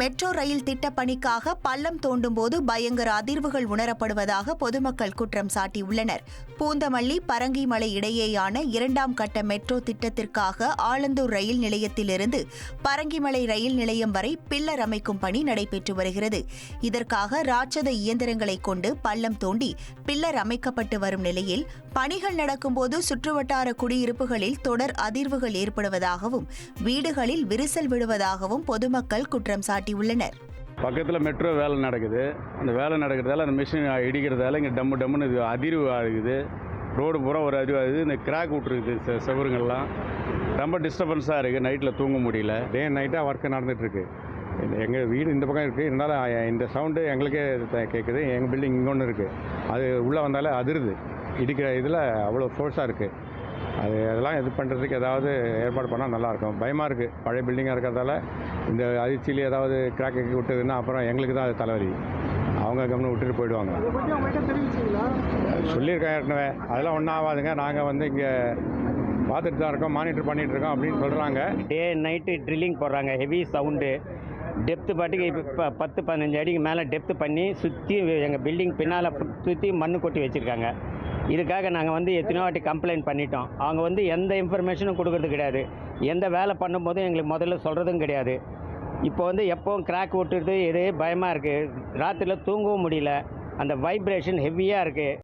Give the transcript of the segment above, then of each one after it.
Metro rail திட்டப்பணிக்காக பள்ளம் தோண்டும் போது பயங்கர அதிர்வுகள் உணரப்படுவதாக பொதுமக்கள் குற்றம் சாட்டியுள்ளனர். பூந்தமல்லி பரங்கிமலை இடையேயான இரண்டாம் கட்ட மெட்ரோ திட்டத்திற்காக ஆலந்தூர் ரயில் நிலையத்திலிருந்து பரங்கிமலை ரயில் நிலையம் வரை பில்லர் அமைக்கும் பணி நடைபெற்று வருகிறது. இதற்காக ராட்சத இயந்திரங்களை கொண்டு பள்ளம் தோண்டி பில்லர் அமைக்கப்பட்டு வரும் நிலையில் பணிகள் நடக்கும்போது சுற்றுவட்டார குடியிருப்புகளில் தொடர் அதிர்வுகள் ஏற்படுவதாகவும் வீடுகளில் விரிசல் விடுவதாகவும் பொதுமக்கள் குற்றம் சாட்டி சாட்டியுள்ளனர் பக்கத்தில் மெட்ரோ வேலை நடக்குது. அந்த வேலை நடக்கிறதால அந்த மிஷின் இடிக்கிறதால இங்கே டம்மு டம்முன்னு இது அதிர்வு ஆகுது. ரோடு பூரா ஒரு அதிர்வு ஆகுது. இந்த கிராக் விட்ருக்குது செவருங்கள்லாம். ரொம்ப டிஸ்டர்பன்ஸாக இருக்குது நைட்டில் தூங்க முடியல. டே நைட்டாக ஒர்க்கு நடந்துகிட்ருக்கு எங்கள் வீடு இந்த பக்கம் இருக்குது இருந்தாலும் இந்த சவுண்டு எங்களுக்கே கேட்குது எங்கள் பில்டிங் இங்கே ஒன்று இருக்குது அது உள்ளே வந்தாலே அதிருது. இடிக்கிற இதில் அவ்வளோ ஃபோர்ஸாக இருக்குது அது அதெல்லாம் இது பண்ணுறதுக்கு ஏதாவது ஏற்பாடு பண்ணால் நல்லாயிருக்கும். பயமாக இருக்குது பழைய பில்டிங்காக இருக்கிறதால இந்த அதிர்ச்சியில் ஏதாவது கிராக் விட்டதுன்னா அப்புறம் எங்களுக்கு தான் அது தலைவலி. அவங்க கவனம் விட்டுட்டு போயிடுவாங்க. சொல்லியிருக்கேன் ஏற்கனவே. அதெல்லாம் ஒன்றும் ஆகாதுங்க. நாங்கள் வந்து இங்கே பார்த்துட்டு தான் இருக்கோம். மானிட்டர் பண்ணிகிட்டு இருக்கோம் அப்படின்னு சொல்கிறாங்க டே நைட்டு ட்ரில்லிங் போடுறாங்க. ஹெவி சவுண்டு டெப்த்து பாட்டுக்கு இப்போ பத்து பதினஞ்சு அடிக்கு மேலே டெப்த்து பண்ணி சுற்றி எங்கள் பில்டிங் பின்னால் சுற்றி மண்ணு கொட்டி வச்சுருக்காங்க. இதுக்காக நாங்கள் வந்து எத்தனையோ வாட்டி கம்ப்ளைண்ட் பண்ணிட்டோம். அவங்க வந்து எந்த இன்ஃபர்மேஷனும் கொடுக்கறது கிடையாது. எந்த வேலை பண்ணும்போதும் எங்களுக்கு முதல்ல சொல்கிறதும் கிடையாது. இப்போ வந்து எப்போவும் கிராக் விட்டுறது இது பயமாக இருக்குது ராத்திரியில் தூங்கவும் முடியல. அந்த வைப்ரேஷன் ஹெவியாக இருக்குது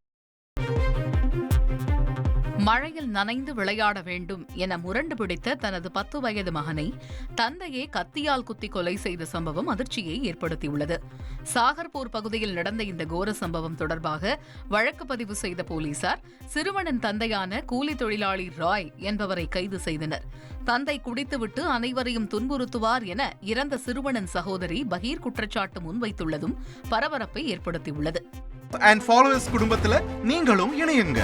மழையில் நனைந்து விளையாட வேண்டும் என முரண்டு பிடித்த தனது பத்து வயது மகனை தந்தையே கத்தியால் குத்தி கொலை செய்த சம்பவம் அதிர்ச்சியை ஏற்படுத்தியுள்ளது. சாகர்பூர் பகுதியில் நடந்த இந்த கோர சம்பவம் தொடர்பாக வழக்கு பதிவு செய்த போலீசார் சிறுவனின் தந்தையான கூலி தொழிலாளி ராய் என்பவரை கைது செய்தனர். தந்தை குடித்துவிட்டு அனைவரையும் துன்புறுத்துவார் என இறந்த சிறுவனின் சகோதரி பகீர் குற்றச்சாட்டு முன்வைத்துள்ளதும் பரபரப்பை ஏற்படுத்தியுள்ளது. அண்ட் ஃபாலோவர்ஸ் குடும்பத்துல நீங்களும் இணையுங்க.